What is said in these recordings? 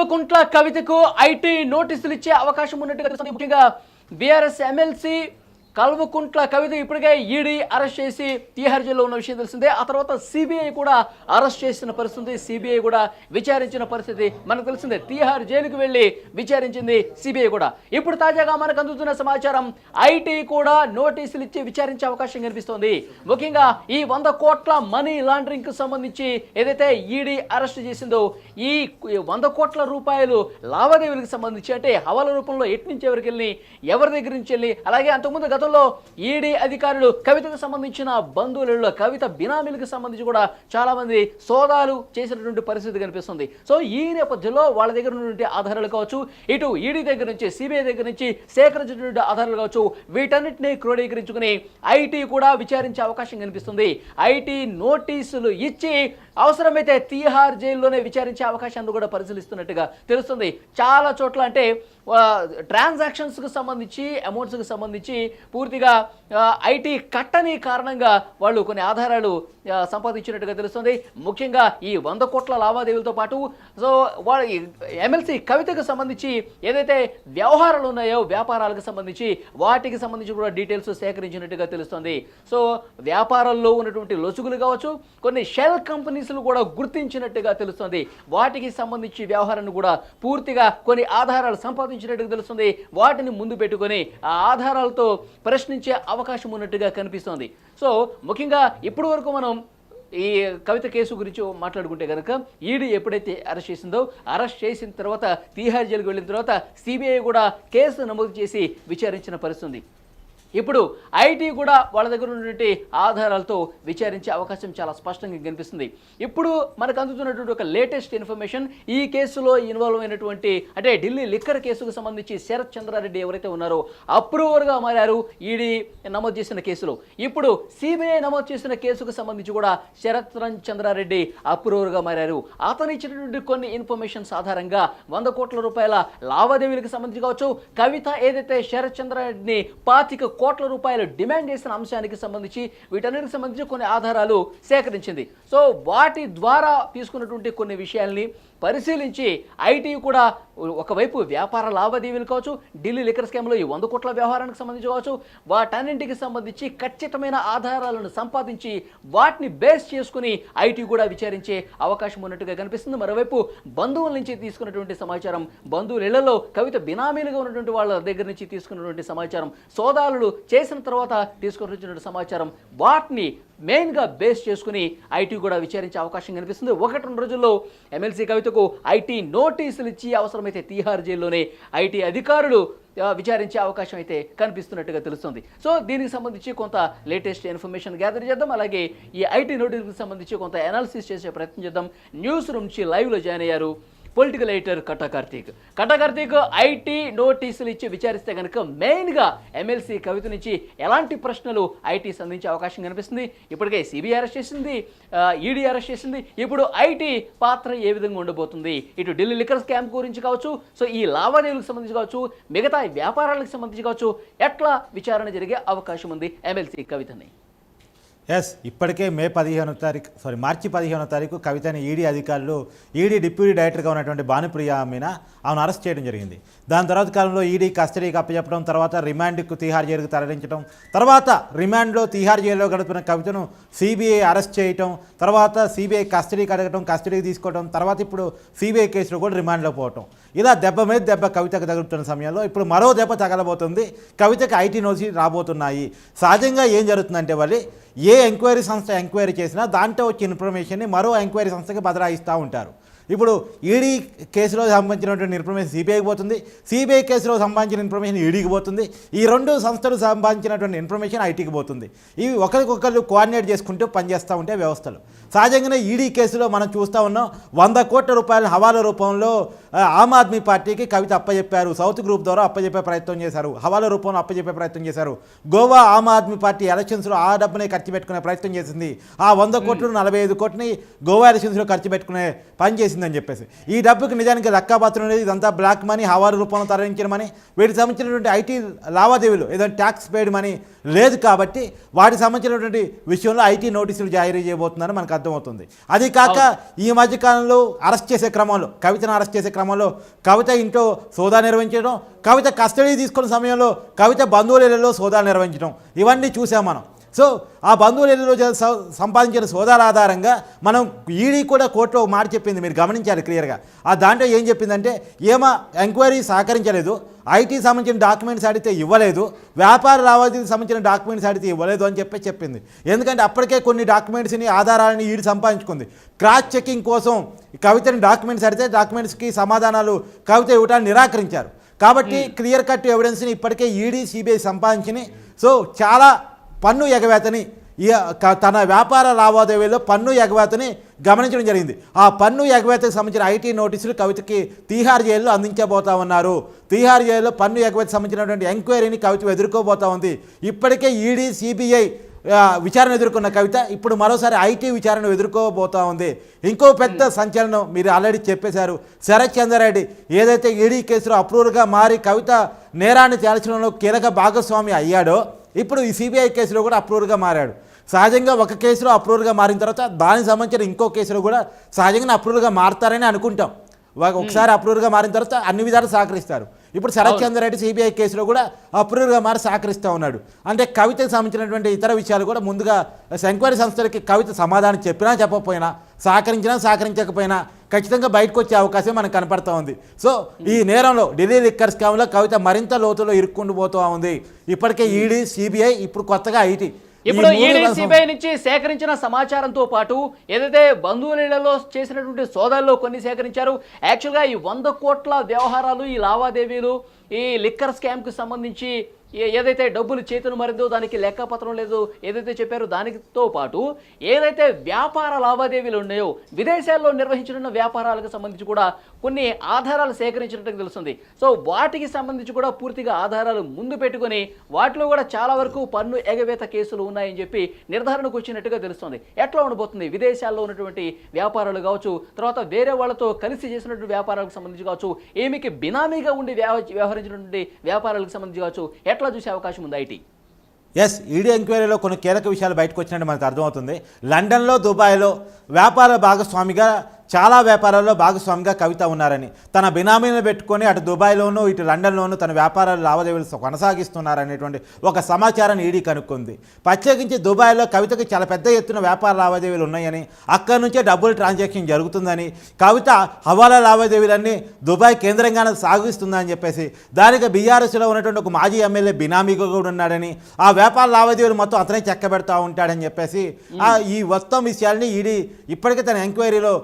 కల్వకుంట్ల కవితకు ఐటీ నోటీసులు ఇచ్చే అవకాశం ఉన్నట్టుగా తెలుస్తుంది. ముఖ్యంగా బీఆర్ఎస్ ఎమ్మెల్సీ కల్వకుంట్ల కవిత ఇప్పటికే ఈడీ అరెస్ట్ చేసి తీహార్ జైల్లో ఉన్న విషయం తెలిసిందే. ఆ తర్వాత సిబిఐ కూడా అరెస్ట్ చేసిన పరిస్థితి సిబిఐ కూడా విచారించిన పరిస్థితి మనకు తెలిసిందే. తీహార్ జైలుకు వెళ్ళి విచారించింది సిబిఐ కూడా. ఇప్పుడు తాజాగా మనకు అందుతున్న సమాచారం ఐటీ కూడా నోటీసులు ఇచ్చి విచారించే అవకాశం కనిపిస్తోంది. ముఖ్యంగా ఈ వంద కోట్ల మనీ లాండరింగ్కు సంబంధించి ఏదైతే ఈడీ అరెస్ట్ చేసిందో ఈ వంద కోట్ల రూపాయలు లావాదేవీలకు సంబంధించి అంటే హవాల రూపంలో ఎట్నుంచి ఎవరికి వెళ్ళి ఎవరి దగ్గర నుంచి వెళ్ళి అలాగే అంతకుముందు గతంలో ఈడీ అధికారులు కవితకు సంబంధించిన బంధువులలో కవిత బినామీలకు సంబంధించి కూడా చాలా మంది సోదాలు చేసినటువంటి పరిస్థితి కనిపిస్తుంది. సో ఈ నేపథ్యంలో వాళ్ళ దగ్గర ఉన్నటువంటి ఆధారాలు కావచ్చు ఇటు ఈడీ దగ్గర నుంచి సిబిఐ దగ్గర నుంచి సేకరించినటువంటి ఆధారాలు కావచ్చు వీటన్నిటిని క్రోడీకరించుకుని ఐటీ కూడా విచారించే అవకాశం కనిపిస్తుంది. ఐటీ నోటీసులు ఇచ్చి అవసరమైతే తీహార్ జైల్లోనే విచారించే అవకాశాన్ని కూడా పరిశీలిస్తున్నట్టుగా తెలుస్తుంది. చాలా చోట్ల అంటే ట్రాన్సాక్షన్స్కి సంబంధించి అమౌంట్స్కి సంబంధించి పూర్తిగా ఐటీ కట్టని కారణంగా వాళ్ళు కొన్ని ఆధారాలు సంపాదించినట్టుగా తెలుస్తుంది. ముఖ్యంగా ఈ వంద కోట్ల లావాదేవీలతో పాటు సో వాళ్ళ ఎమ్మెల్సీ కవితకు సంబంధించి ఏదైతే వ్యవహారాలు ఉన్నాయో వ్యాపారాలకు సంబంధించి వాటికి సంబంధించి కూడా డీటెయిల్స్ సేకరించినట్టుగా తెలుస్తుంది. సో వ్యాపారాల్లో ఉన్నటువంటి లొసుగులు కావచ్చు కొన్ని షెల్ కంపెనీస్ కంపెనీస్లు కూడా గుర్తించినట్టుగా తెలుస్తుంది. వాటికి సంబంధించి వ్యవహారాన్ని కూడా పూర్తిగా కొన్ని ఆధారాలు సంపాదించినట్టుగా తెలుస్తుంది. వాటిని ముందు పెట్టుకొని ఆ ఆధారాలతో ప్రశ్నించే అవకాశం ఉన్నట్టుగా కనిపిస్తోంది. సో ముఖ్యంగా ఇప్పటి వరకు మనం ఈ కవిత కేసు గురించి మాట్లాడుకుంటే కనుక ఈడీ ఎప్పుడైతే అరెస్ట్ చేసిందో అరెస్ట్ చేసిన తర్వాత తీహార్ జైలుకు వెళ్ళిన తర్వాత సిబిఐ కూడా కేసు నమోదు చేసి విచారించిన పరిస్థితుంది ఇప్పుడు ఐటీ కూడా వాళ్ళ దగ్గర ఉన్నటువంటి ఆధారాలతో విచారించే అవకాశం చాలా స్పష్టంగా కనిపిస్తుంది. ఇప్పుడు మనకు అందుతున్నటువంటి ఒక లేటెస్ట్ ఇన్ఫర్మేషన్ ఈ కేసులో ఇన్వాల్వ్ అయినటువంటి అంటే ఢిల్లీ లిక్కర్ కేసుకు సంబంధించి శరత్ చంద్రారెడ్డి ఎవరైతే ఉన్నారో అప్రూవర్గా మారారు ఈడీ నమోదు చేసిన కేసులో. ఇప్పుడు సిబిఐ నమోదు చేసిన కేసుకు సంబంధించి కూడా శరత్ చంద్రారెడ్డి అప్రూవర్గా మారారు. అతను ఇచ్చినటువంటి కొన్ని ఇన్ఫర్మేషన్స్ ఆధారంగా వంద కోట్ల రూపాయల లావాదేవీలకు సంబంధించి కావచ్చు కవిత ఏదైతే శరత్ చంద్రారెడ్డిని పాతిక కోట్ల రూపాయలు డిమాండ్ చేసిన అంశానికి సంబంధించి వీటన్నిటికి సంబంధించి కొన్ని ఆధారాలు సేకరించింది. సో వాటి ద్వారా తీసుకున్నటువంటి కొన్ని విషయాల్ని పరిశీలించి ఐటీ కూడా ఒకవైపు వ్యాపార లావాదేవీలు కావచ్చు ఢిల్లీ లిక్కర్ స్కామ్లో ఈ వంద కోట్ల వ్యవహారానికి సంబంధించి కావచ్చు వాటన్నింటికి సంబంధించి ఖచ్చితమైన ఆధారాలను సంపాదించి వాటిని బేస్ చేసుకుని ఐటీ కూడా విచారించే అవకాశం ఉన్నట్టుగా కనిపిస్తుంది. మరోవైపు బంధువుల నుంచి తీసుకున్నటువంటి సమాచారం బంధువుల ఇళ్ళలో కవిత బినామీలుగా ఉన్నటువంటి వాళ్ళ దగ్గర నుంచి తీసుకున్నటువంటి సమాచారం సోదాలు చేసిన తర్వాత తీసుకున్నటువంటి వచ్చినటువంటి సమాచారం వాటిని మెయిన్గా బేస్ చేసుకుని ఐటీ కూడా విచారించే అవకాశం కనిపిస్తుంది. ఒకటి రెండు రోజుల్లో ఎమ్మెల్సీ కవితకు ఐటీ నోటీసులు ఇచ్చి అవసరమైతే తీహార్ జైల్లోనే ఐటీ అధికారులు విచారించే అవకాశం అయితే కనిపిస్తున్నట్టుగా తెలుస్తుంది. సో దీనికి సంబంధించి కొంత లేటెస్ట్ ఇన్ఫర్మేషన్ గ్యాదర్ చేద్దాం. అలాగే ఈ ఐటీ నోటీసులకు సంబంధించి కొంత అనాలిసిస్ చేసే ప్రయత్నం చేద్దాం. న్యూస్ రూమ్ నుంచి లైవ్లో జాయిన్ అయ్యారు political editor Katta Karthik Katta Karthik IT నోటీసులు ఇచ్చి విచారిస్తే కనుక మెయిన్గా ఎమ్మెల్సీ కవిత నుంచి ఎలాంటి ప్రశ్నలు ఐటీ సంధించే అవకాశం కనిపిస్తుంది? ఇప్పటికే సిబిఐ అరెస్ట్ చేసింది ఈడీ అరెస్ట్ చేసింది. ఇప్పుడు ఐటీ పాత్ర ఏ విధంగా ఉండబోతుంది? ఇటు ఢిల్లీ లిక్కర్ స్కామ్ గురించి కావచ్చు సో ఈ లావాదేవీలకు సంబంధించి కావచ్చు మిగతా వ్యాపారాలకు సంబంధించి కావచ్చు ఎట్లా విచారణ జరిగే అవకాశం ఉంది ఎమ్మెల్సీ కవితని? ఎస్ ఇప్పటికే మే పదిహేనో తారీఖు సారీ మార్చి పదిహేనో తారీఖు కవితని ఈడీ అధికారులు ఈడీ డిప్యూటీ డైరెక్టర్గా ఉన్నటువంటి భానుప్రియ మీన ఆమెను అరెస్ట్ చేయడం జరిగింది. దాని తర్వాత కాలంలో ఈడీ కస్టడీకి అప్పచెప్పడం తర్వాత రిమాండ్కు తీహార్ జైలుకు తరలించడం తర్వాత రిమాండ్లో తిహార్ జైల్లో గడిపిన కవితను సిబిఐ అరెస్ట్ చేయటం తర్వాత సిబిఐ కస్టడీకి అడగటం కస్టడీకి తీసుకోవడం తర్వాత ఇప్పుడు సిబిఐ కేసులో కూడా రిమాండ్లో పోవటం. ఇలా దెబ్బ మీద దెబ్బ కవితకు తగులుతున్న సమయంలో ఇప్పుడు మరో దెబ్బ తగలబోతుంది కవితకు ఐటీ నోటీసులు రాబోతున్నాయి. సహజంగా ఏం జరుగుతుందంటే వాళ్ళు ఏ ఎంక్వైరీ సంస్థ ఎంక్వైరీ చేసినా దాంట్లో వచ్చే ఇన్ఫర్మేషన్ని మరో ఎంక్వైరీ సంస్థకి బదలాయిస్తూ ఉంటారు. ఇప్పుడు ఈడీ కేసులో సంబంధించినటువంటి ఇన్ఫర్మేషన్ సిబిఐకి పోతుంది. సిబిఐ కేసులో సంబంధించిన ఇన్ఫర్మేషన్ ఈడీకి పోతుంది. ఈ రెండు సంస్థలు సంబంధించినటువంటి ఇన్ఫర్మేషన్ ఐటీకి పోతుంది. ఇవి ఒకరికొకరు కోఆర్డినేట్ చేసుకుంటూ పనిచేస్తూ ఉంటే వ్యవస్థలు. సహజంగానే ఈడీ కేసులో మనం చూస్తూ ఉన్నాం వంద కోట్ల రూపాయల హవాలా రూపంలో ఆమ్ ఆద్మీ పార్టీకి కవిత అప్పచెప్పారు సౌత్ గ్రూప్ ద్వారా అప్పచెప్పే ప్రయత్నం చేశారు హవాలా రూపంలో అప్పచెప్పే ప్రయత్నం చేశారు. గోవా ఆమ్ ఆద్మీ పార్టీ ఎలక్షన్స్లో ఆ డబ్బునే ఖర్చు పెట్టుకునే ప్రయత్నం చేసింది. ఆ వంద కోట్లు నలభై ఐదు కోట్లని గోవా ఎలక్షన్స్లో ఖర్చు పెట్టుకునే పని చేసిందని చెప్పేసి. ఈ డబ్బుకి నిజానికి లక్కాపాత్రం అనేది ఇదంతా బ్లాక్ మనీ హవాలా రూపంలో తరలించిన మనీ. వీటికి సంబంధించినటువంటి ఐటీ లావాదేవీలు ఏదైనా ట్యాక్స్ పెయిడ్ మనీ లేదు కాబట్టి వాటికి సంబంధించినటువంటి విషయంలో ఐటీ నోటీసులు జారీ చేయబోతున్నారని మనకు అర్థమవుతుంది. అది కాక ఈ మధ్య కాలంలో అరెస్ట్ చేసే క్రమంలో కవితను అరెస్ట్ చేసే క్రమంలో కవిత ఇంట్లో సోదా నిర్వహించడం కవిత కస్టడీ తీసుకున్న సమయంలో కవిత బంధువుల ఇళ్ళలో సోదాలు నిర్వహించడం ఇవన్నీ చూసాం మనం. సో ఆ బంధువుల జ- స- సంపాదించిన సోదాల ఆధారంగా మనం ఈడీ కూడా కోర్టులో మాట చెప్పింది మీరు గమనించాలి క్లియర్గా. ఆ దాంట్లో ఏం చెప్పిందంటే ఏమో ఎంక్వైరీ సహకరించలేదు ఐటీ సంబంధించిన డాక్యుమెంట్స్ అడిగితే ఇవ్వలేదు వ్యాపార లావాదేవీకి సంబంధించిన డాక్యుమెంట్స్ అడిగితే ఇవ్వలేదు అని చెప్పి చెప్పింది. ఎందుకంటే అప్పటికే కొన్ని డాక్యుమెంట్స్ని ఆధారాలని ఈడు సంపాదించుకుంది. క్రాస్ చెకింగ్ కోసం కవితని డాక్యుమెంట్స్ అడిగితే డాక్యుమెంట్స్కి సమాధానాలు కవిత ఇవ్వడానికి నిరాకరించారు. కాబట్టి క్లియర్ కట్ ఎవిడెన్స్ని ఇప్పటికే ఈడీ సిబిఐ సంపాదించినాయి. సో చాలా పన్ను ఎగవేతని తన వ్యాపార లావాదేవీలో పన్ను ఎగవేతని గమనించడం జరిగింది. ఆ పన్ను ఎగవేతకు సంబంధించిన ఐటీ నోటీసులు కవితకి తీహార్ జైల్లో అందించబోతా ఉన్నారు. తీహార్ జైల్లో పన్ను ఎగవేతకు సంబంధించినటువంటి ఎంక్వైరీని కవిత ఎదుర్కోబోతా ఉంది. ఇప్పటికే ఈడీ సిబిఐ విచారణ ఎదుర్కొన్న కవిత ఇప్పుడు మరోసారి ఐటీ విచారణ ఎదుర్కోబోతా ఉంది. ఇంకో పెద్ద సంచలనం మీరు ఆల్రెడీ చెప్పేశారు. శరత్ చంద్రారెడ్డి ఏదైతే ఈడీ కేసులో అప్రూవర్గా మారి కవిత నేరాన్ని తేల్చడంలో కీలక భాగస్వామి అయ్యాడో ఇప్పుడు ఈ సిబిఐ కేసులో కూడా అప్రూవర్గా మారాడు. సహజంగా ఒక కేసులో అప్రూవర్గా మారిన తర్వాత దానికి సంబంధించిన ఇంకో కేసులో కూడా సహజంగా అప్రూవర్గా మారుతారని అనుకుంటాం. ఒకసారి అప్రూవర్గా మారిన తర్వాత అన్ని విధాలు సహకరిస్తారు. ఇప్పుడు శరత్ చంద్ర రెడ్డి సిబిఐ కేసులో కూడా అప్రూవర్గా మారి సహకరిస్తూ ఉన్నాడు. అంటే కవితకు సంబంధించినటువంటి ఇతర విషయాలు కూడా ముందుగా ఎంక్వైరీ సంస్థలకి కవిత సమాధానం చెప్పినా చెప్పకపోయినా సహకరించినా సహకరించకపోయినా ఖచ్చితంగా బయటకు వచ్చే అవకాశం మనకు కనపడతా ఉంది. సో ఈ నేరంలో ఢిల్లీ లిక్కర్ స్కామ్లో కవిత మరింత లోతులో ఇరుక్కుంటూ పోతూ ఉంది. ఇప్పటికే ఈడీ సిబిఐ ఇప్పుడు కొత్తగా ఐటీ ఇప్పుడు ఈడీ సిబిఐ నుంచి సేకరించిన సమాచారంతో పాటు ఏదైతే బంధువులలో చేసినటువంటి సోదాల్లో కొన్ని సేకరించారు. యాక్చువల్గా ఈ వంద కోట్ల వ్యవహారాలు ఈ లావాదేవీలు ఈ లిక్కర్ స్కామ్కి సంబంధించి ఏదైతే డబ్బులు చేతులు మరిందో దానికి లెక్కపత్రం లేదు ఏదైతే చెప్పారో దానితో పాటు ఏదైతే వ్యాపార లావాదేవీలు ఉన్నాయో విదేశాల్లో నిర్వహించిన వ్యాపారాలకు సంబంధించి కూడా కొన్ని ఆధారాలు సేకరించినట్టు తెలుస్తుంది. సో వాటికి సంబంధించి కూడా పూర్తిగా ఆధారాలు ముందు పెట్టుకొని వాటిలో కూడా చాలా వరకు పన్ను ఎగవేత కేసులు ఉన్నాయని చెప్పి నిర్ధారణకు వచ్చినట్టుగా తెలుస్తుంది. ఎట్లా ఉండబోతుంది? విదేశాల్లో ఉన్నటువంటి వ్యాపారాలు కావచ్చు తర్వాత వేరే వాళ్ళతో కలిసి చేసినటువంటి వ్యాపారాలకు సంబంధించి కావచ్చు ఏమికి బినామీగా ఉండి వ్యవహరించినటువంటి వ్యాపారాలకు సంబంధించి కావచ్చు ఎట్లా చూసే అవకాశం ఉంది ఐటీ? ఎస్ ఈడీ ఎంక్వైరీలో కొన్ని కీలక విషయాలు బయటకు వచ్చినట్టు మనకు అర్థమవుతుంది. లండన్లో దుబాయ్లో వ్యాపార భాగస్వామిగా చాలా వ్యాపారాల్లో భాగస్వామిగా కవిత ఉన్నారని. తన బినామీలను పెట్టుకొని అటు దుబాయ్లోనూ ఇటు లండన్లోనూ తన వ్యాపార లావాదేవీలు కొనసాగిస్తున్నారనేటువంటి ఒక సమాచారాన్ని ఈడీ కనుక్కుంది. ప్రత్యేకించి దుబాయ్లో కవితకి చాలా పెద్ద ఎత్తున వ్యాపార లావాదేవీలు ఉన్నాయని అక్కడి నుంచే డబ్బులు ట్రాన్సాక్షన్ జరుగుతుందని కవిత హవాలా లావాదేవీలన్నీ దుబాయ్ కేంద్రంగానే సాగిస్తుందని చెప్పేసి దానికి బీఆర్ఎస్లో ఉన్నటువంటి ఒక మాజీ ఎమ్మెల్యే బినామీగా కూడా ఉన్నాడని ఆ వ్యాపార లావాదేవీలు మొత్తం అతనే చెక్కబెడతా ఉంటాడని చెప్పేసి ఆ ఈ మొత్తం విషయాల్ని ఈడీ ఇప్పటికే తన ఎంక్వైరీలో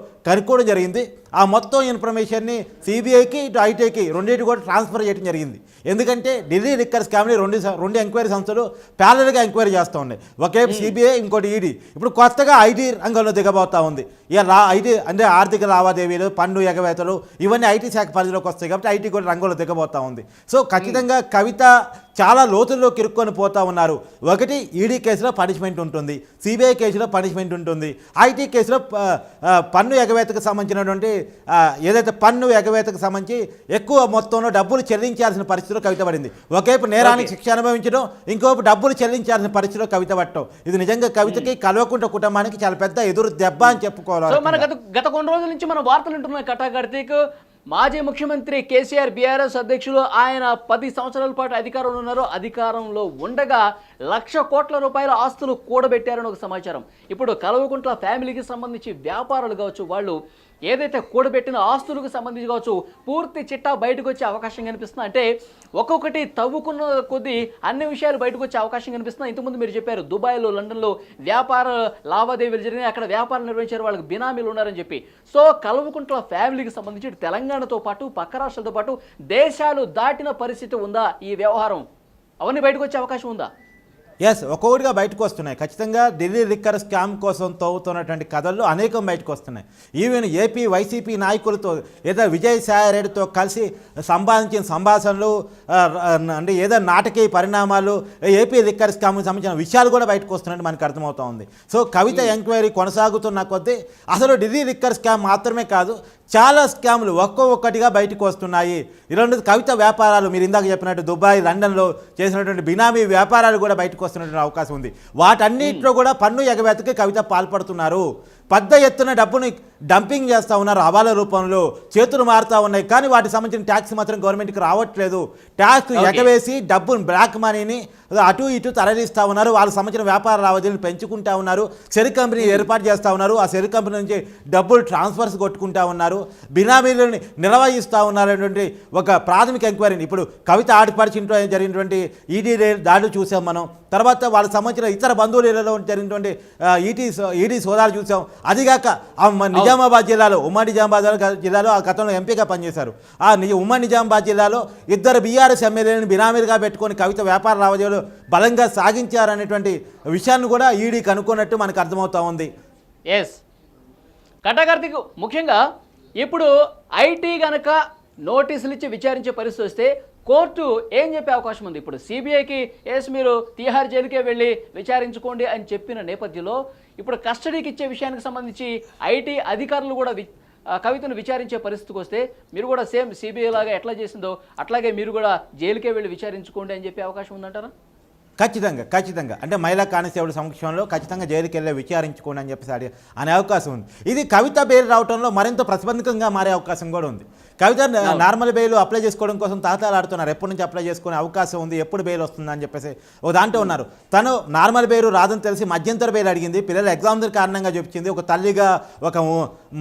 కూడా జరిగింది. ఆ మొత్తం ఇన్ఫర్మేషన్ని సిబిఐకి ఇటు ఐటీకి రెండింటి కూడా ట్రాన్స్ఫర్ చేయడం జరిగింది. ఎందుకంటే ఢిల్లీ లిక్కర్ స్కామ్ని రెండు రెండు ఎంక్వైరీ సంస్థలు ప్యారల్గా ఎంక్వైరీ చేస్తూ ఉన్నాయి. ఒకవైపు సిబిఐ ఇంకోటి ఈడీ ఇప్పుడు కొత్తగా ఐటీ రంగంలో దిగబోతా ఉంది. ఇక రా ఐటీ అంటే ఆర్థిక లావాదేవీలు పన్ను ఎగవేతలు ఇవన్నీ ఐటీ శాఖ పరిధిలోకి వస్తాయి కాబట్టి ఐటీ కూడా రంగంలో దిగబోతా ఉంది. సో ఖచ్చితంగా కవిత చాలా లోతుల్లోకి ఇరుక్కొని పోతా ఉన్నారు. ఒకటి ఈడీ కేసులో పనిష్మెంట్ ఉంటుంది. సిబిఐ కేసులో పనిష్మెంట్ ఉంటుంది. ఐటీ కేసులో పన్ను ఎగవేతకు సంబంధించినటువంటి ఏదైతే పన్ను ఎగవేతకు సంబంధించి ఎక్కువ మొత్తంలో డబ్బులు చెల్లించాల్సిన పరిస్థితిలో కవిత పడింది. ఒకవైపు నేరానికి శిక్ష అనుభవించడం ఇంకోవైపు డబ్బులు చెల్లించాల్సిన పరిస్థితిలో కవిత పట్టడం. ఇది నిజంగా కవితకి కల్వకుంట కుటుంబానికి చాలా పెద్ద ఎదురు దెబ్బ అని చెప్పుకోవాలి మన గత గత కొన్ని రోజుల నుంచి మనం వార్తలు వింటున్నాం కటా కార్తీక్. మాజీ ముఖ్యమంత్రి కేసీఆర్ బీఆర్ఎస్ అధ్యక్షులు ఆయన పది సంవత్సరాల పాటు అధికారంలో ఉన్నారు. అధికారంలో ఉండగా లక్ష కోట్ల రూపాయల ఆస్తులు కూడబెట్టారని ఒక సమాచారం. ఇప్పుడు కలవకుంట్ల ఫ్యామిలీకి సంబంధించి వ్యాపారాలు కావచ్చు వాళ్ళు ఏదైతే కూడబెట్టిన ఆస్తులకు సంబంధించి కావచ్చు పూర్తి చిట్టా బయటకు వచ్చే అవకాశం కనిపిస్తుంది. అంటే ఒక్కొక్కటి తవ్వుకున్న కొద్దీ అన్ని విషయాలు బయటకు వచ్చే అవకాశం కనిపిస్తుంది. ఇంతకుముందు మీరు చెప్పారు దుబాయ్లో లండన్లో వ్యాపార లావాదేవీలు జరిగినాయి. అక్కడ వ్యాపారం నిర్వహించారు వాళ్ళకి బినామీలు ఉన్నారని చెప్పి. సో కల్వకుంట్ల ఫ్యామిలీకి సంబంధించి తెలంగాణతో పాటు పక్క రాష్ట్రాలతో పాటు దేశాలు దాటిన పరిస్థితి ఉందా ఈ వ్యవహారం? అవన్నీ బయటకు వచ్చే అవకాశం ఉందా? ఎస్ ఒక్కొక్కటిగా బయటకు వస్తున్నాయి. ఖచ్చితంగా ఢిల్లీ లిక్కర్ స్కామ్ కోసం తవ్వుతున్నటువంటి కథలు అనేకం బయటకు వస్తున్నాయి. ఈవెన్ ఏపీ వైసీపీ నాయకులతో ఏదో విజయసాయి రెడ్డితో కలిసి సంపాదించిన సంభాషణలు అంటే ఏదో నాటకీయ పరిణామాలు ఏపీ లిక్కర్ స్కామ్కి సంబంధించిన విషయాలు కూడా బయటకు వస్తున్నట్టు మనకు అర్థమవుతా ఉంది. సో కవిత ఎంక్వైరీ కొనసాగుతున్న కొద్దీ అసలు ఢిల్లీ లిక్కర్ స్కామ్ మాత్రమే కాదు చాలా స్కాములు ఒక్కొక్కటిగా బయటకు వస్తున్నాయి. రెండు కవిత వ్యాపారాలు మీరు ఇందాక చెప్పినట్టు దుబాయ్ లండన్లో చేసినటువంటి బినామీ వ్యాపారాలు కూడా బయటకు వస్తున్నటువంటి అవకాశం ఉంది. వాటన్నిటిలో కూడా పన్ను ఎగవేతకి కవిత పాల్పడుతున్నారు. పెద్ద ఎత్తున డబ్బుని డంపింగ్ చేస్తూ ఉన్నారు హవాలా రూపంలో చేతులు మారుతూ ఉన్నాయి. కానీ వాటికి సంబంధించిన ట్యాక్స్ మాత్రం గవర్నమెంట్కి రావట్లేదు. ట్యాక్స్. ఎగవేసి డబ్బును బ్లాక్ మనీని అటు ఇటు తరలిస్తూ ఉన్నారు. వాళ్ళకి సంబంధించిన వ్యాపార లావాదేవీలు పెంచుకుంటా ఉన్నారు. సెరి కంపెనీ ఏర్పాటు చేస్తూ ఉన్నారు. ఆ సెరి కంపెనీ నుంచి డబ్బులు ట్రాన్స్ఫర్స్ కొట్టుకుంటా ఉన్నారు. బినామీలను నిర్వహిస్తూ ఉన్నారనేటువంటి ఒక ప్రాథమిక ఎంక్వైరీని ఇప్పుడు కవిత ఆడిపడిచింటో జరిగినటువంటి ఈడీ దాడులు చూసాం మనం. తర్వాత వాళ్ళకి సంబంధించిన ఇతర బంధువులలో జరిగినటువంటి ఈటీ ఈడీ సోదాలు చూసాం. అదిగాక నిజామాబాద్ జిల్లాలో ఉమ్మడి నిజామాబాద్ జిల్లాలో ఆ గతంలో ఎంపీగా పనిచేశారు. ఆ నిజ ఉమ్మడి నిజామాబాద్ జిల్లాలో ఇద్దరు బీఆర్ఎస్ ఎమ్మెల్యేలను బినామీలుగా పెట్టుకొని కవిత వ్యాపార లావాదేవీలు బలంగా సాగించారనేటువంటి విషయాన్ని కూడా ఈడీ కనుక్కున్నట్టు మనకు అర్థమవుతా ఉంది. ఎస్ కటాకర్తికు ముఖ్యంగా ఇప్పుడు ఐటీ గనక నోటీసులు ఇచ్చి విచారించే పరిస్థితి వస్తే కోర్టు ఏం చెప్పే అవకాశం ఉంది? ఇప్పుడు సిబిఐకి ఎస్ మీరు తీహార్ జైలుకే వెళ్ళి విచారించుకోండి అని చెప్పిన నేపథ్యంలో ఇప్పుడు కస్టడీకి ఇచ్చే విషయానికి సంబంధించి ఐటీ అధికారులు కూడా కవితను విచారించే పరిస్థితికి వస్తే మీరు కూడా సేమ్ సిబిఐ లాగా ఎట్లా చేసిందో అట్లాగే మీరు కూడా జైలుకే వెళ్ళి విచారించుకోండి అని చెప్పే అవకాశం ఉందంటారా? ఖచ్చితంగా ఖచ్చితంగా. అంటే మహిళా కానిస్టేబుల్ సమక్షంలో ఖచ్చితంగా జైలుకి వెళ్ళే విచారించుకోండి అని చెప్పేసి అనే అవకాశం ఉంది. ఇది కవిత పేరు రావడంలో మరింత ప్రతిబంధకంగా మారే అవకాశం కూడా ఉంది. కవిత నార్మల్ బెయిల్ అప్లై చేసుకోవడం కోసం తాతాలాడుతున్నారు ఎప్పటి నుంచి అప్లై చేసుకునే అవకాశం ఉంది? ఎప్పుడు బెయిల్ వస్తుంది అని చెప్పేసి ఓ దాంట్లో ఉన్నారు. తను నార్మల్ బెయిల్ రాదని తెలిసి మధ్యంతర బెయిల్ అడిగింది. పిల్లల ఎగ్జామ్ కారణంగా చెప్పింది. ఒక తల్లిగా ఒక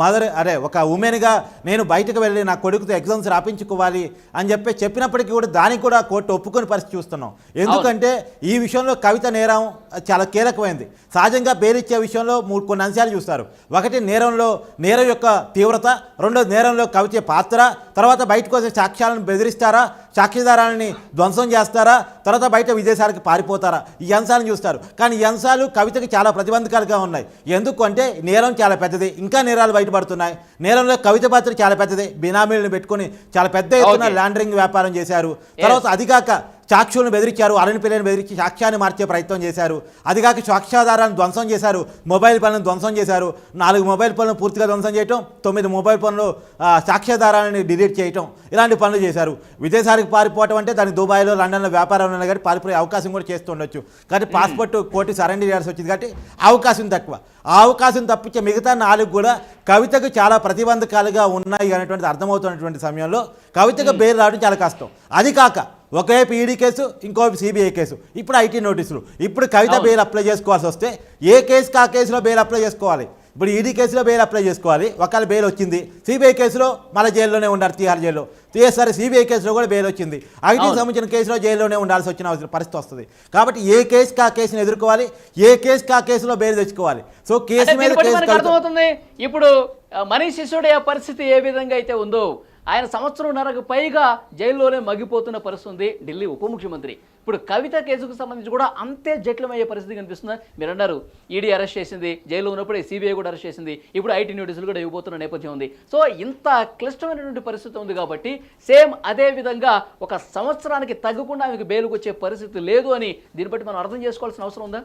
మదర్ అరే ఒక ఉమెన్గా నేను బయటకు వెళ్ళి నా కొడుకుతో ఎగ్జామ్స్ రాపించుకోవాలి అని చెప్పి చెప్పినప్పటికీ కూడా దానికి కూడా కోర్టు ఒప్పుకొని పరిస్థితి చూస్తున్నాం. ఎందుకంటే ఈ విషయంలో కవిత నేరం చాలా కీలకమైంది. సహజంగా బెయిల్ ఇచ్చే విషయంలో మూడు కొన్ని అంశాలు చూస్తారు. ఒకటి నేరంలో నేరం యొక్క తీవ్రత. రెండోది నేరంలో కవిత పాత్ర. తర్వాత బయటకు వచ్చే సాక్ష్యాలను బెదిరిస్తారా? సాక్షిదారాలని ధ్వంసం చేస్తారా? తర్వాత బయట విదేశాలకు పారిపోతారా? ఈ అంశాలను చూస్తారు. కానీ ఈ అంశాలు కవితకి చాలా ప్రతిబంధకాలుగా ఉన్నాయి. ఎందుకు అంటే నేరం చాలా పెద్దది. ఇంకా నేరాలు బయటపడుతున్నాయి. నేరంలో కవిత పాత్ర చాలా పెద్దది. బినామీలను పెట్టుకొని చాలా పెద్ద ఎత్తున. ల్యాండరింగ్ వ్యాపారం చేశారు. తర్వాత అదిగాక సాక్షులను బెదిరించారు అరణి పిల్లని బెదిరించి సాక్ష్యాన్ని మార్చే ప్రయత్నం చేశారు. అదిగాక సాక్ష్యాధారాన్ని ధ్వంసం చేశారు మొబైల్ పనులను ధ్వంసం చేశారు. నాలుగు మొబైల్ పనులను పూర్తిగా ధ్వంసం చేయటం తొమ్మిది మొబైల్ పనులు ఆ, సాక్ష్యాధారాన్ని డిలీట్ చేయటం ఇలాంటి పనులు చేశారు. విదేశాలకు పారిపోవటం అంటే దానికి దుబాయ్లో లండన్లో వ్యాపారం ఉన్నాయి కాబట్టి పారిపోయే అవకాశం కూడా చేస్తుండొచ్చు కాబట్టి పాస్పోర్ట్ కోర్టు సరెండర్ చేయాల్సి వచ్చింది కాబట్టి అవకాశం తక్కువ. ఆ అవకాశం తప్పించే మిగతా నాలుగు కూడా కవితకు చాలా ప్రతిబంధకాలుగా ఉన్నాయి అనేటువంటిది అర్థమవుతున్నటువంటి సమయంలో కవితకు బెయిల్ రావడం చాలా కష్టం. అది కాక ఒకవైపు ఈడీ కేసు ఇంకోవైపు సిబిఐ కేసు. ఇప్పుడు ఐటీ నోటీసులు. ఇప్పుడు కవిత. బెయిల్ అప్లై చేసుకోవాల్సి వస్తే ఏ కేసుకి ఆ కేసులో బెయిల్ అప్లై చేసుకోవాలి? ఇప్పుడు ఈడీ కేసులో బెయిల్ అప్లై చేసుకోవాలి. ఒకవేళ బెయిల్ వచ్చింది సిబిఐ కేసులో మళ్ళీ జైల్లోనే ఉండాలి తీహార్ జైల్లో. తీసారి సిబిఐ కేసులో కూడా బెయిల్ వచ్చింది. ఐటీ అవును. సంబంధించిన కేసులో జైల్లోనే ఉండాల్సి వచ్చిన అవసరం- పరిస్థితి వస్తుంది. కాబట్టి ఏ కేసుకి ఆ కేసుని ఎదుర్కోవాలి? ఏ కేసుకి ఆ కేసులో బెయిల్ తెచ్చుకోవాలి? సో కేసు మీద అర్థమవుతుంది. ఇప్పుడు మనీష్ సిసోడియా పరిస్థితి ఏ విధంగా అయితే ఉందో ఆయన సంవత్సరంన్నరకు పైగా జైల్లోనే మగ్గిపోతున్న పరిస్థితి ఉంది. ఢిల్లీ ఉప ముఖ్యమంత్రి. ఇప్పుడు కవిత కేసుకు సంబంధించి కూడా అంతే జటిలమయ్యే పరిస్థితి కనిపిస్తుంది. మీరు అన్నారు ఈడీ అరెస్ట్ చేసింది జైల్లో ఉన్నప్పుడే సిబిఐ కూడా అరెస్ట్ చేసింది. ఇప్పుడు ఐటీ నోటీసులు కూడా ఇవ్వబోతున్న నేపథ్యం ఉంది. సో ఇంత క్లిష్టమైనటువంటి పరిస్థితి ఉంది కాబట్టి సేమ్ అదే విధంగా ఒక సంవత్సరానికి తగ్గకుండా ఆమెకు బెయిల్కి వచ్చే పరిస్థితి లేదు అని దీన్ని బట్టి మనం అర్థం చేసుకోవాల్సిన అవసరం ఉందా?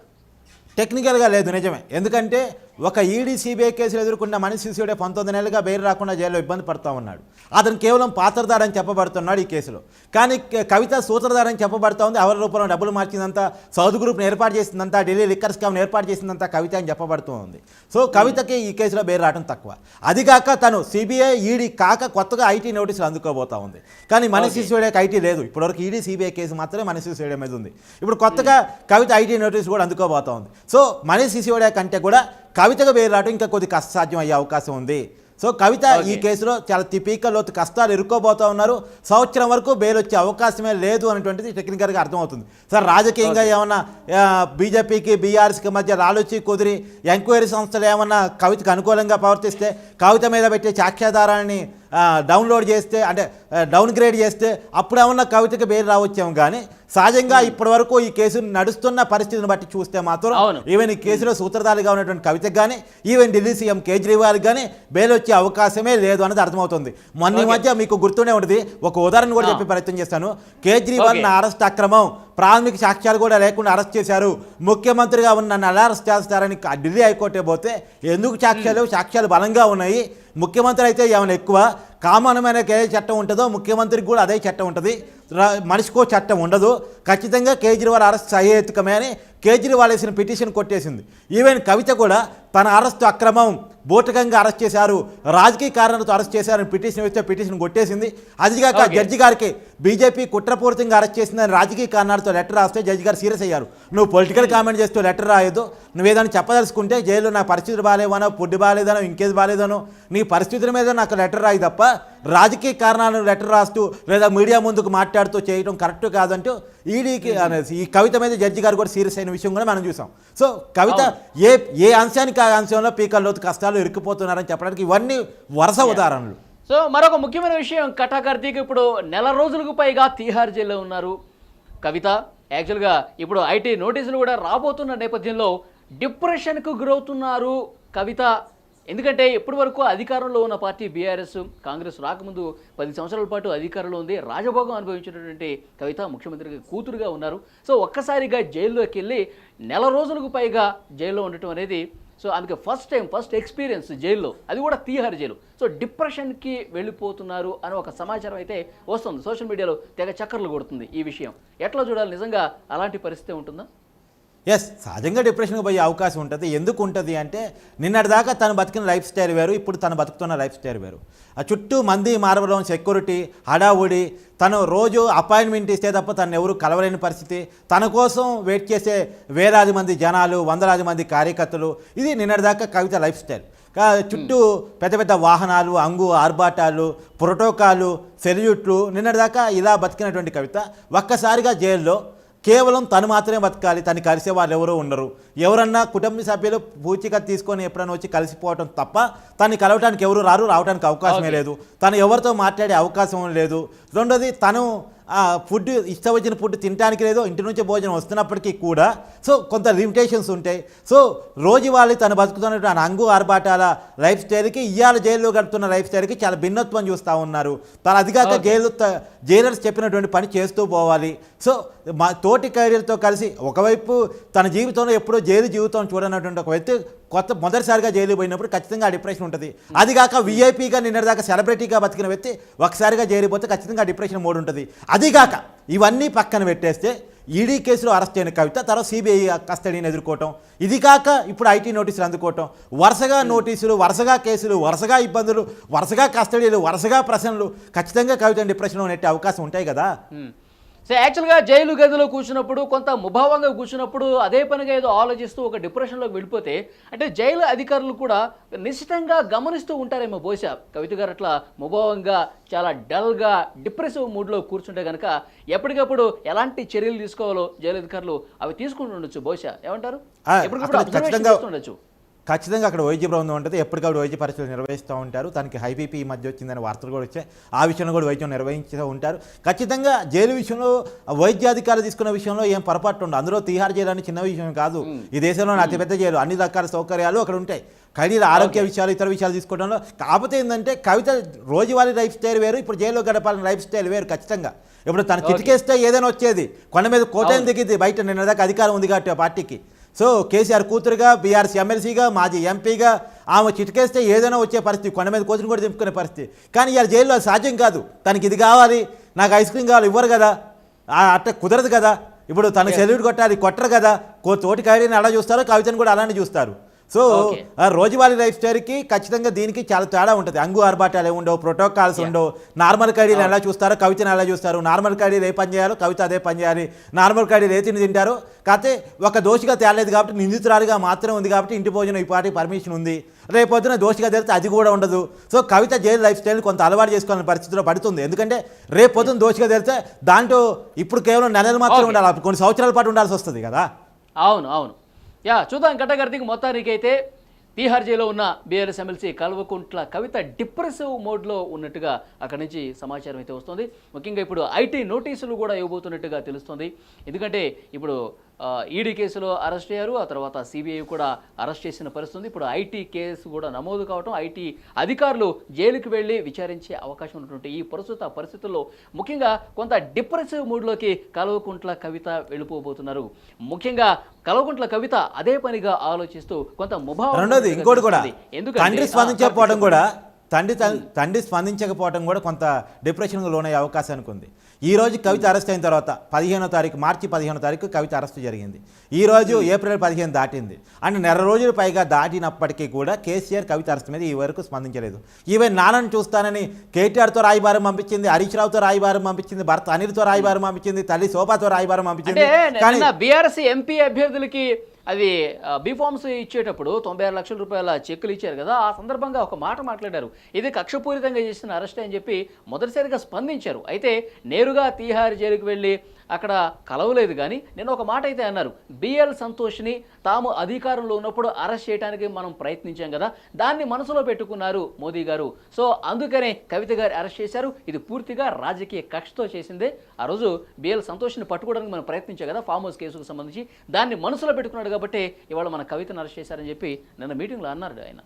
టెక్నికల్గా లేదు నిజమే. ఎందుకంటే ఒక ఈడీ సిబిఐ కేసులు ఎదుర్కొన్న మనిషి శిశుడే పంతొమ్మిది నెలలుగా బెయిల్ రాకుండా జైల్లో ఇబ్బంది పడుతూ ఉన్నాడు. అతను కేవలం పాత్రధారని చెప్పబడుతున్నాడు ఈ కేసులో. కానీ కవిత సూత్రధారని చెప్పబడుతూ ఉంది. ఎవరి రూపంలో డబ్బులు మార్చిందంతా సౌద్ గ్రూప్ని ఏర్పాటు చేసిందంతా ఢిల్లీ లిక్కర్ స్కామ్ని ఏర్పాటు చేసిందంతా కవిత అని చెప్పబడుతూ ఉంది. సో కవితకి ఈ కేసులో బెయిల్ రావడం తక్కువ. అది కాక తను సిబిఐ ఈడీ కాక కొత్తగా ఐటీ నోటీసులు అందుకోబోతా ఉంది. కానీ మనిషి సిసోడియాకి ఐటీ లేదు. ఇప్పటివరకు ఈడీ సిబిఐ కేసు మాత్రమే మనిషి సిసోడియా మీద ఉంది. ఇప్పుడు కొత్తగా కవిత ఐటీ నోటీస్ కూడా అందుకోబోతా ఉంది. సో మనిషి సిసోడియా కంటే కూడా కవితకు బెయిల్ రావడం ఇంకా కొద్ది కష్టసాధ్యం అయ్యే అవకాశం ఉంది. సో కవిత ఈ. కేసులో చాలా తిపీక లోతు కష్టాలు ఇరుక్కోబోతా ఉన్నారు. సంవత్సరం వరకు బెయిల్ వచ్చే అవకాశమే లేదు అనేటువంటిది టెక్నికల్గా అర్థమవుతుంది. సార్ రాజకీయంగా ఏమన్నా బీజేపీకి బీఆర్ఎస్కి మధ్య లాలుచి కుదిరి ఎంక్వైరీ సంస్థలు ఏమన్నా కవితకు అనుకూలంగా ప్రవర్తిస్తే కవిత మీద పెట్టే సాక్ష్యాధారాన్ని డౌన్లోడ్ చేస్తే అంటే ఆ, డౌన్ గ్రేడ్ చేస్తే అప్పుడు ఏమన్నా కవితకి బెయిల్ రావచ్చాము కానీ సహజంగా ఇప్పటి వరకు ఈ కేసు నడుస్తున్న పరిస్థితిని బట్టి చూస్తే మాత్రం. ఈవెన్ ఈ కేసులో సూత్రధారిగా ఉన్నటువంటి కవితకు కానీ ఈవెన్ ఢిల్లీ సీఎం కేజ్రీవాల్ కానీ బెయిల్ వచ్చే అవకాశమే లేదు అన్నది అర్థమవుతుంది మొన్న. మధ్య మీకు గుర్తునే ఉంటుంది ఒక ఉదాహరణ కూడా. చెప్పే ప్రయత్నం చేస్తాను కేజ్రీవాల్. నా అరెస్ట్ అక్రమం ప్రాథమిక సాక్ష్యాలు కూడా లేకుండా అరెస్ట్ చేశారు ముఖ్యమంత్రిగా ఉన్న నన్ను అరెస్ట్ చేస్తారని ఢిల్లీ హైకోర్టే పోతే ఎందుకు సాక్ష్యాలు సాక్ష్యాలు బలంగా ఉన్నాయి ముఖ్యమంత్రి అయితే ఏమైనా ఎక్కువ కామనమైన ఏ చట్టం ఉంటుందో ముఖ్యమంత్రికి కూడా అదే చట్టం ఉంటుంది. మనిషికో చట్టం ఉండదు. ఖచ్చితంగా కేజ్రీవాల్ అరెస్ట్ సహేతుకమే అని కేజ్రీవాల్ వేసిన పిటిషన్ కొట్టేసింది. ఈవెన్ కవిత కూడా తన అరెస్టు అక్రమం బూటకంగా అరెస్ట్ చేశారు. రాజకీయ కారణాలతో అరెస్ట్ చేశారని పిటిషన్ వేస్తే పిటిషన్ కొట్టేసింది. అదిగాక. జడ్జి గారికి బీజేపీ కుట్రపూరితంగా అరెస్ట్ చేసిందని రాజకీయ కారణాలతో లెటర్ రాస్తే జడ్జి గారు సీరియస్ అయ్యారు. నువ్వు పొలిటికల్ కామెంట్ చేస్తూ లెటర్ రాయొద్దు. నువ్వు ఏదైనా చెప్పదలుచుకుంటే జైల్లో నా పరిస్థితులు బాగాలేవనో ఫుడ్ బాగాలేదనో ఇంకేది బాగాలేదనో నీ పరిస్థితుల మీద నాకు లెటర్ రాయి తప్ప రాజకీయ కారణాలను లెటర్ రాస్తూ లేదా మీడియా ముందుకు మాట్లాడుతూ చేయడం కరెక్ట్ కాదంటూ ఈడీకి అనేసి ఈ కవిత మీద జడ్జి గారు కూడా సీరియస్ అయిన విషయం కూడా మనం చూసాం. సో కవిత ఏ ఏ అంశానికి ఆ అంశంలో పీకల్లోతు కష్టాలు ఇరుక్కుపోతున్నారని చెప్పడానికి ఇవన్నీ వరుస ఉదాహరణలు. సో మరొక ముఖ్యమైన విషయం కటా కార్తీక్ ఇప్పుడు నెల రోజులకు పైగా తీహార్ జైల్లో ఉన్నారు. కవిత యాక్చువల్గా ఇప్పుడు ఐటీ నోటీసులు కూడా రాబోతున్న నేపథ్యంలో డిప్రెషన్కు గురవుతున్నారు కవిత. ఎందుకంటే ఇప్పటి వరకు అధికారంలో ఉన్న పార్టీ బీఆర్ఎస్ కాంగ్రెస్ రాకముందు పది సంవత్సరాల పాటు అధికారంలో ఉంది. రాజభోగం అనుభవించినటువంటి కవిత ముఖ్యమంత్రికి కూతురుగా ఉన్నారు. సో ఒక్కసారిగా జైల్లోకి వెళ్ళి నెల రోజులకు పైగా జైల్లో ఉండటం అనేది సో ఆమెకి ఫస్ట్ టైం ఫస్ట్ ఎక్స్పీరియన్స్ జైల్లో. అది కూడా తీహార్ జైలు. సో డిప్రెషన్కి వెళ్ళిపోతున్నారు అని ఒక సమాచారం అయితే వస్తుంది. సోషల్ మీడియాలో తెగ చక్కర్లు కొడుతుంది ఈ విషయం. ఎట్లా చూడాలి? నిజంగా అలాంటి పరిస్థితి ఉంటుందా? ఎస్ సహజంగా డిప్రెషన్కి పోయే అవకాశం ఉంటుంది. ఎందుకు ఉంటుంది అంటే నిన్నటిదాకా తను బతికిన లైఫ్ స్టైల్ వేరు ఇప్పుడు తను బతుకుతున్న లైఫ్ స్టైల్ వేరు. ఆ చుట్టూ మంది మారవడం సెక్యూరిటీ హడావుడి తను రోజు అపాయింట్మెంట్ ఇస్తే తప్ప తను ఎవరు కలవలేని పరిస్థితి. తన కోసం వెయిట్ చేసే వేలాది మంది జనాలు వందలాది మంది కార్యకర్తలు ఇది నిన్నటిదాకా కవిత లైఫ్ స్టైల్ చుట్టూ పెద్ద పెద్ద వాహనాలు అంగు ఆర్భాటాలు ప్రోటోకాలు సెల్యూట్లు నిన్నటిదాకా ఇలా బతికినటువంటి కవిత ఒక్కసారిగా జైల్లో కేవలం తను మాత్రమే బతకాలి తను కలిసే వాళ్ళు ఎవరో ఉండరు. ఎవరన్నా కుటుంబ సభ్యులు పూచిక తీసుకొని ఎప్పుడైనా వచ్చి కలిసిపోవటం తప్ప తను కలవటానికి ఎవరు రారు రావడానికి అవకాశమే. లేదు. తను ఎవరితో మాట్లాడే అవకాశం లేదు. రెండోది తను ఆ ఫుడ్ ఇష్టం వచ్చిన ఫుడ్ తినడానికి లేదు ఇంటి నుంచి భోజనం వస్తున్నప్పటికీ కూడా. సో కొంత లిమిటేషన్స్ ఉంటాయి. సో రోజువారీ తను బతుకుతున్నటువంటి అంగు ఆర్భాటాల లైఫ్ స్టైల్కి ఇవాళ జైల్లో గడుపుతున్న లైఫ్ స్టైల్కి చాలా భిన్నత్వం చూస్తూ ఉన్నారు. తను అదిగాక. జైలు జైలర్స్ చెప్పినటువంటి పని చేస్తూ పోవాలి. సో మా తోటి ఖైదీలతో కలిసి ఒకవైపు తన జీవితంలో ఎప్పుడూ జైలు జీవితం చూడనటువంటి ఒక వ్యక్తి కొత్త మొదటిసారిగా జైలు పోయినప్పుడు ఖచ్చితంగా డిప్రెషన్ ఉంటుంది. అది కాక విఐపీగా నిన్నటిదాకా సెలబ్రిటీగా బతికిన వ్యక్తి ఒకసారిగా జైలు పోతే ఖచ్చితంగా డిప్రెషన్ మోడ్ ఉంటుంది. అది కాక ఇవన్నీ పక్కన పెట్టేస్తే ఈడీ కేసులో అరెస్ట్ అయిన కవిత తర్వాత సిబిఐ కస్టడీని ఎదుర్కోవటం. ఇది కాక ఇప్పుడు ఐటీ నోటీసులు అందుకోవటం. వరుసగా నోటీసులు వరుసగా కేసులు వరుసగా ఇబ్బందులు వరుసగా కస్టడీలు వరుసగా ప్రశ్నలు ఖచ్చితంగా కవిత డిప్రెషన్లో నెట్టే అవకాశం ఉంటాయి కదా. మ్మ్. సో యాక్చువల్గా జైలు గదిలో కూర్చున్నప్పుడు కొంత ముభావంగా కూర్చున్నప్పుడు అదే పనిగా ఏదో ఆలోచిస్తూ ఒక డిప్రెషన్లోకి వెళ్ళిపోతే అంటే జైలు అధికారులు కూడా నిశ్చితంగా గమనిస్తూ ఉంటారేమో బహుశా. కవిత గారు అట్లా ముభావంగా చాలా డల్గా డిప్రెసివ్ మూడ్లో కూర్చుంటే కనుక ఎప్పటికప్పుడు ఎలాంటి చర్యలు తీసుకోవాలో జైలు అధికారులు అవి తీసుకుంటూ ఉండొచ్చు బహుశా. ఏమంటారు? ఎప్పటికప్పుడు ఖచ్చితంగా- అక్కడ వైద్య బృందం ఉంటుంది. ఎప్పటికప్పుడు వైద్య పరీక్షలు నిర్వహిస్తూ ఉంటారు. తనకి హై బీపీ ఈ మధ్య వచ్చిందని వార్తలు కూడా వచ్చాయి. ఆ విషయంలో కూడా వైద్యం నిర్వహిస్తూ ఉంటారు. ఖచ్చితంగా జైలు విషయంలో వైద్యాధికారులు తీసుకున్న విషయంలో ఏం పొరపాటు ఉండదు. అందులో తీహార్ జైలు అని చిన్న విషయం కాదు. ఈ దేశంలోని అతిపెద్ద జైలు. అన్ని రకాల సౌకర్యాలు అక్కడ ఉంటాయి. ఖైదీల ఆరోగ్య విషయాలు ఇతర విషయాలు తీసుకోవడంలో కాకపోతే ఏంటంటే కవిత రోజువారీ లైఫ్ స్టైల్ వేరు. ఇప్పుడు జైల్లో గడపాలని లైఫ్ స్టైల్ వేరు ఖచ్చితంగా. ఇప్పుడు తన చిటికేస్తే ఏదైనా వచ్చేది. కొండ మీద కోటేం దిగింది బయట నిన్న దాకా అధికారం ఉంది కాబట్టి ఆ పార్టీకి. సో కేసీఆర్ కూతురుగా బీఆర్సీ ఎమ్మెల్సీగా మాజీ ఎంపీగా ఆమె చిటికేస్తే ఏదైనా వచ్చే పరిస్థితి కొండ మీద కోతుని కూడా దింపుకునే పరిస్థితి. కానీ ఇవాళ జైల్లో సాధ్యం కాదు. తనకి ఇది కావాలి నాకు ఐస్ క్రీమ్ కావాలి ఇవ్వరు కదా. ఆ అట్ట కుదరదు కదా. ఇప్పుడు తన సెల్యూట్ కొట్టాలి కొట్టరు కదా. కో తోటి ఖైడీని అలా చూస్తారు కవితను కూడా అలానే చూస్తారు. సో రోజువారీ లైఫ్ స్టైల్కి ఖచ్చితంగా దీనికి చాలా తేడా ఉంటుంది. అంగు ఆర్భాటాలు ఏమి ఉండవు ప్రోటోకాల్స్ ఉండవు. నార్మల్ కడీలు ఎలా చూస్తారో కవితను ఎలా చూస్తారు? నార్మల్ కడీలు ఏ పని చేయాలో కవిత అదే పని చేయాలి. నార్మల్ కడీలు ఏ తిని తింటారు కాకపోతే ఒక దోషిగా తేలేదు కాబట్టి నిందితురాలుగా మాత్రం ఉంది కాబట్టి ఇంటి భోజనం ఈ పార్టీ పర్మిషన్ ఉంది. రేపొద్దున దోషిగా తెలిస్తే అది కూడా ఉండదు. So Kavitha jail life style కొంత అలవాటు చేసుకోవాలని పరిస్థితిలో పడుతుంది. ఎందుకంటే రేపొద్దున దోషిగా తెలిస్తే దాంట్లో ఇప్పుడు కేవలం నెలలు మాత్రం. ఉండాలి. కొన్ని సంవత్సరాల పాటు ఉండాల్సి వస్తుంది కదా. అవును అవును. యా చూద్దాం కట్టగర్తికి మొత్తానికైతే తీహార్ జైల్లో ఉన్న BRS MLC Kalvakuntla Kavitha depressive మోడ్లో ఉన్నట్టుగా అక్కడి నుంచి సమాచారం అయితే వస్తుంది. ముఖ్యంగా ఇప్పుడు ఐటీ నోటీసులు కూడా ఇవ్వబోతున్నట్టుగా తెలుస్తుంది. ఎందుకంటే ఇప్పుడు ఈడీ కేసులో అరెస్ట్ అయ్యారు. ఆ తర్వాత సిబిఐ కూడా అరెస్ట్ చేసిన పరిస్థితి ఉంది ఇప్పుడు ఐటీ కేసు కూడా నమోదు కావటం ఐటీ అధికారులు జైలుకి వెళ్ళి విచారించే అవకాశం ఉన్నటువంటి ఈ ప్రస్తుత పరిస్థితుల్లో ముఖ్యంగా కొంత డిప్రెసివ్ మూడ్లోకి కల్వకుంట్ల కవిత వెళ్ళిపోబోతున్నారు. ముఖ్యంగా కల్వకుంట్ల కవిత అదే పనిగా ఆలోచిస్తూ కొంత ముభావం రెండోది ఇంకోటి కూడా. ఎందుకంటే స్పందించకపోవడం కూడా తండ్రి తండ్రి స్పందించకపోవడం కూడా కొంత డిప్రెషన్కు లోనయ్యే అవకాశానికి ఉంది. ఈ రోజు కవిత అరెస్ట్ అయిన తర్వాత పదిహేనో తారీఖు మార్చి పదిహేనో తారీఖు కవిత అరెస్ట్ జరిగింది. ఈ రోజు ఏప్రిల్ పదిహేను దాటింది. అంటే నెల రోజులు పైగా దాటినప్పటికీ కూడా కేసీఆర్ కవిత అరెస్ట్ మీద ఈ వరకు స్పందించలేదు. ఈవెన్ నాన్నను చూస్తానని కేటీఆర్తో రాయబారం పంపించింది హరీష్ రావుతో రాయబారం పంపించింది భర్త అనిల్తో రాయబారం పంపించింది తల్లి శోభాతో రాయబారం పంపించింది. కానీ బీఆర్ఎస్ ఎంపీ అభ్యర్థులకి అది బీఫామ్స్ ఇచ్చేటప్పుడు తొంభై ఆరు లక్షల రూపాయల చెక్కులు ఇచ్చారు కదా ఆ సందర్భంగా ఒక మాట మాట్లాడారు. ఇది కక్షపూరితంగా చేసిన అరెస్ట్ అని చెప్పి మొదటిసారిగా స్పందించారు. అయితే నేరుగా తీహార్ జైలుకు వెళ్ళి అక్కడ కలవలేదు కానీ నేను ఒక మాట అయితే అన్నారు. బిఎల్ సంతోష్ని తాము అధికారంలో ఉన్నప్పుడు అరెస్ట్ చేయడానికి మనం ప్రయత్నించాం కదా దాన్ని మనసులో పెట్టుకున్నారు మోదీ గారు. సో అందుకనే కవిత గారు అరెస్ట్ చేశారు. ఇది పూర్తిగా రాజకీయ కక్షతో చేసిందే. ఆ రోజు బిఎల్ సంతోష్ని పట్టుకోవడానికి మనం ప్రయత్నించాం కదా ఫామ్ హౌస్ కేసుకు సంబంధించి. దాన్ని మనసులో పెట్టుకున్నాడు కాబట్టి ఇవాళ మన కవితను అరెస్ట్ చేశారని చెప్పి నిన్న మీటింగ్లో అన్నారు ఆయన.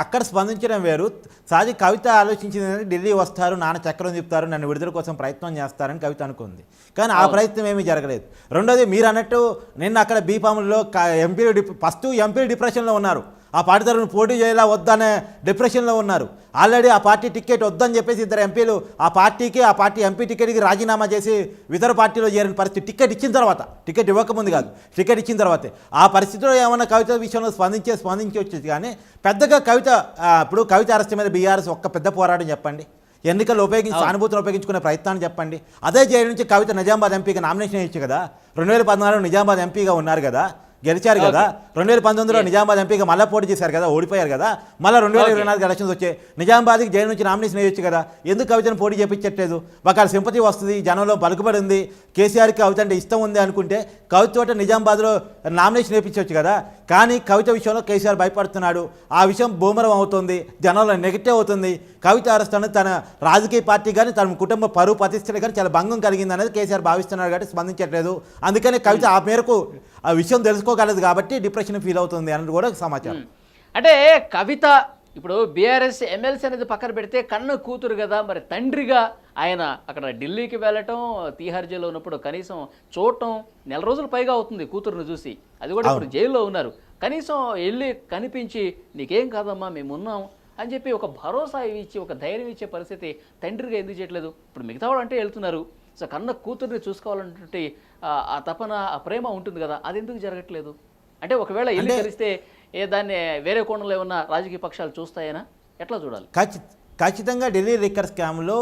అక్కడ స్పందించడం వేరు. సహజ కవిత ఆలోచించింది ఏంటంటే ఢిల్లీ వస్తారు నాన్న చక్రం చెప్తారు నన్ను విడుదల కోసం ప్రయత్నం చేస్తారని కవిత అనుకుంది. కానీ ఆ ప్రయత్నం ఏమీ జరగలేదు. రెండోది మీరు అన్నట్టు నిన్న అక్కడ బీఫామ్లో ఎంపీలు డిప్ ఫస్ట్ ఎంపీలు డిప్రెషన్లో ఉన్నారు. ఆ పార్టీ తరఫున పోటీ చేయాలా వద్దనే డిప్రెషన్లో ఉన్నారు. ఆల్రెడీ ఆ పార్టీ టికెట్ వద్దని చెప్పేసి ఇద్దరు ఎంపీలు ఆ పార్టీకి ఆ పార్టీ ఎంపీ టికెట్కి రాజీనామా చేసి ఇతర పార్టీలో చేరిన పరిస్థితి టికెట్ ఇచ్చిన తర్వాత టికెట్ ఇవ్వకముందు కాదు టికెట్ ఇచ్చిన తర్వాతే. ఆ పరిస్థితిలో ఏమన్నా కవిత విషయంలో స్పందించే స్పందించవచ్చు కానీ పెద్దగా కవిత ఇప్పుడు కవిత అరెస్ట్ మీద బీఆర్ఎస్ ఒక్క పెద్ద పోరాటం చెప్పండి. ఎన్నికలు ఉపయోగించి సానుభూతిని ఉపయోగించుకునే ప్రయత్నాన్ని చెప్పండి. అదే జైలు నుంచి కవిత నిజామాబాద్ ఎంపీగా నామినేషన్ ఇచ్చు కదా. రెండు వేల పద్నాలుగులో నిజామాబాద్ ఎంపీగా ఉన్నారు కదా. గెలిచారు కదా. రెండు వేల పంతొమ్మిదిలో నిజామాబాద్ ఎంపీగా మళ్ళీ పోటీ చేశారు కదా ఓడిపోయారు కదా. మళ్ళీ రెండు వేల ఇరవై నాలుగు ఎలక్షన్స్ వచ్చాయి. నిజామాబాద్కి జైలు నుంచి నామినేషన్ వేయొచ్చు కదా. ఎందుకు కవితను పోటీ చేపించట్లేదు? ఒకళ్ళ సింపతి వస్తుంది జనంలో పలుకుబడి ఉంది కేసీఆర్కి కవిత అంటే ఇష్టం ఉంది అనుకుంటే కవిత తోట నిజామాబాద్లో నామినేషన్ వేయించవచ్చు కదా. కానీ కవిత విషయంలో కేసీఆర్ భయపడుతున్నాడు. ఆ విషయం బూమరం అవుతుంది జనంలో నెగిటివ్ అవుతుంది. కవిత అరెస్ట్ అనేది తన రాజకీయ పార్టీ కానీ తన కుటుంబ పరువు ప్రతిష్టలు కానీ చాలా భంగం కలిగింది అనేది కేసీఆర్ భావిస్తున్నాడు కాబట్టి స్పందించట్లేదు. అందుకని కవిత ఆ మేరకు ఆ విషయం తెలుసుకోగలదు కాబట్టి డిప్రెషన్ ఫీల్ అవుతుంది అన్నది కూడా సమాచారం. అంటే కవిత ఇప్పుడు బీఆర్ఎస్ ఎమ్మెల్సీ అనేది పక్కన పెడితే కన్న కూతురు కదా మరి తండ్రిగా ఆయన అక్కడ ఢిల్లీకి వెళ్ళటం తీహార్ జైల్లో ఉన్నప్పుడు కనీసం చూడటం నెల రోజులు పైగా అవుతుంది కూతురుని చూసి. అది కూడా ఇప్పుడు జైల్లో ఉన్నారు. కనీసం వెళ్ళి కనిపించి నీకేం కాదమ్మా మేము ఉన్నాం అని చెప్పి ఒక భరోసా ఇచ్చి ఒక ధైర్యం ఇచ్చే పరిస్థితి తండ్రిగా ఎందుకు చేయట్లేదు? ఇప్పుడు మిగతా వాళ్ళు అంటే వెళ్తున్నారు. సో కన్న కూతుర్ని చూసుకోవాలన్నటువంటి ఆ- తపన ఆ ప్రేమ ఉంటుంది కదా అది ఎందుకు జరగట్లేదు? అంటే ఒకవేళ ఇల్లు కలిస్తే ఏ దాన్ని వేరే కోణంలో ఏమన్నా రాజకీయ పక్షాలు చూస్తాయనా? ఎట్లా చూడాలి? ఖచ్చి- ఖచ్చితంగా ఢిల్లీ లిక్కర్ స్కామ్లో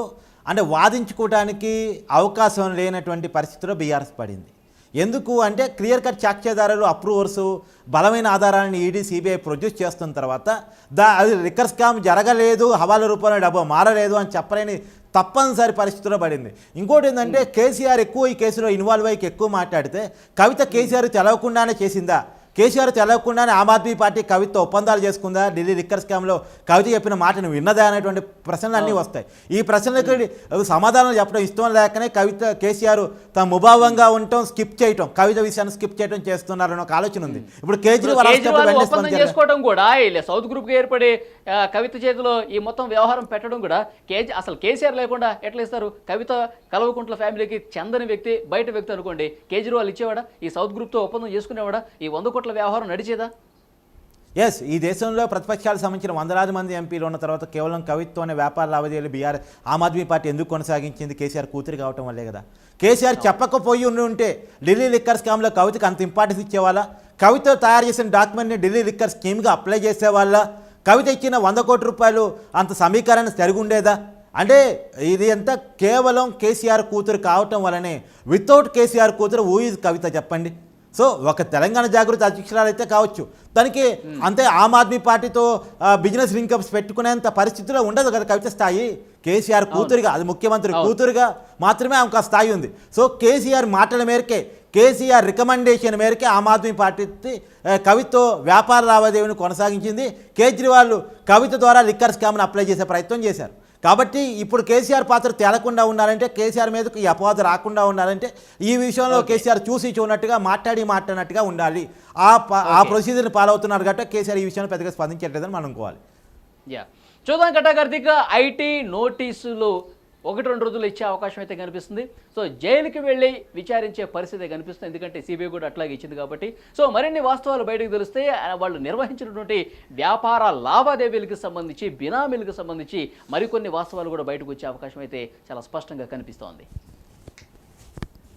అంటే వాదించుకోవడానికి అవకాశం లేనటువంటి పరిస్థితిలో బీఆర్ఎస్ పడింది. ఎందుకు అంటే క్లియర్ కట్ సాక్ష్యాధారాలు అప్రూవర్స్ బలమైన ఆధారాలను ఈడీ సిబిఐ ప్రొడ్యూస్ చేస్తున్న తర్వాత దా అది లిక్కర్ స్కామ్ జరగలేదు హవాలా రూపంలో డబ్బు మారలేదు అని చెప్పలేని తప్పనిసరి పరిస్థితిలో పడింది. ఇంకోటి ఏంటంటే కేసీఆర్ ఎక్కువ ఈ కేసులో ఇన్వాల్వ్ అయ్యి ఎక్కువ మాట్లాడితే కవిత కేసీఆర్ తెలవకుండానే చేసిందా? కేసీఆర్ తెలవకుండానే ఆమ్ ఆద్మీ పార్టీ కవిత ఒప్పందాలు చేసుకుందా? ఢిల్లీ లిక్కర్ స్కామ్లో కవిత చెప్పిన మాటను విన్నదా అనేటువంటి ప్రశ్నలు అన్నీ వస్తాయి. ఈ ప్రశ్నలకి సమాధానం చెప్పడం ఇష్టం లేకనే కవిత కేసీఆర్ తమ ముభావంగా ఉండటం స్కిప్ చేయటం కవిత విషయాన్ని స్కిప్ చేయటం చేస్తున్నారని ఒక ఆలోచన ఉంది. ఇప్పుడు కేజ్రీవాల్. చేసుకోవడం కూడా సౌత్ గ్రూప్ ఏర్పడి కవిత చేతిలో ఈ మొత్తం వ్యవహారం పెట్టడం కూడా కేజీ అసలు కేసీఆర్ లేకుండా ఎట్లా ఇస్తారు? కవిత కలవకుంట్ల ఫ్యామిలీకి చెందని వ్యక్తి బయట వ్యక్తి అనుకోండి కేజ్రీవాల్ ఇచ్చేవాడా? ఈ సౌత్ గ్రూప్తో ఒప్పందం చేసుకునేవాడా? ఈ వంద కోట్ల వ్యవహారం నడిచేదా? ఎస్ ఈ దేశంలో ప్రతిపక్షాలకు సంబంధించిన వందలాది మంది ఎంపీలు ఉన్న తర్వాత కేవలం కవిత్వనే వ్యాపార లావాదేవీలు బీఆర్ ఆమ్ ఆద్మీ పార్టీ ఎందుకు కొనసాగించింది? కేసీఆర్ కూతురు కావటం వల్లే కదా. కేసీఆర్ చెప్పకపోయి ఉండి ఉంటే ఢిల్లీ లిక్కర్ స్కామ్లో కవితకు అంత ఇంపార్టెన్స్ ఇచ్చేవాళ్ళ? కవిత తయారు చేసిన డాక్యుమెంట్ని ఢిల్లీ లిక్కర్ స్కీమ్గా అప్లై చేసేవాళ్ళ? కవిత ఇచ్చిన వంద కోట్ల రూపాయలు అంత సమీకరణ జరిగి ఉండేదా అంటే ఇది అంతా కేవలం కేసీఆర్ కూతురు కావటం వల్లనే వితౌట్ కేసీఆర్ కూతురు ఊ కవిత చెప్పండి. సో ఒక తెలంగాణ జాగృతి అధ్యక్షురాలు అయితే కావచ్చు దానికి అంతే ఆమ్ ఆద్మీ పార్టీతో బిజినెస్ లింకప్స్ పెట్టుకునేంత పరిస్థితిలో ఉండదు కదా కవిత స్థాయి. కేసీఆర్ కూతురుగా అది ముఖ్యమంత్రి కూతురుగా మాత్రమే ఆమెకు ఆ స్థాయి ఉంది. సో కేసీఆర్ మాటల మేరకే కేసీఆర్ రికమెండేషన్ మేరకే ఆమ్ ఆద్మీ పార్టీ కవితో వ్యాపార లావాదేవీని కొనసాగించింది. కేజ్రీవాల్ కవిత ద్వారా లిక్కర్ స్కామ్ను అప్లై చేసే ప్రయత్నం చేశారు. కాబట్టి ఇప్పుడు కేసీఆర్ పాత్ర తేలకుండా ఉండాలంటే కేసీఆర్ మీదకు ఈ అపవాదు రాకుండా ఉండాలంటే ఈ విషయంలో కేసీఆర్ చూసి చూడనట్టుగా మాట్లాడి మాట్లాడినట్టుగా ఉండాలి. ఆ ఆ ప్రొసీజర్ని ఫాలో అవుతున్నారు కాబట్టి కేసీఆర్ ఈ విషయంలో పెద్దగా స్పందించట్లేదని మనం అనుకోవాలి. యా. చూద్దాం కట్టా కార్తీక్ ఐటీ నోటీసులు ఒకటి రెండు రోజులు ఇచ్చే అవకాశం అయితే కనిపిస్తుంది. సో జైలుకి వెళ్ళి విచారించే పరిస్థితి కనిపిస్తుంది. ఎందుకంటే సిబిఐ కూడా అట్లాగే ఇచ్చింది కాబట్టి. సో మరిన్ని వాస్తవాలు బయటకు తెలిస్తే వాళ్ళు నిర్వహించినటువంటి వ్యాపార లావాదేవీలకు సంబంధించి బినామీలకు సంబంధించి మరికొన్ని వాస్తవాలు కూడా బయటకు వచ్చే అవకాశం అయితే చాలా స్పష్టంగా కనిపిస్తోంది.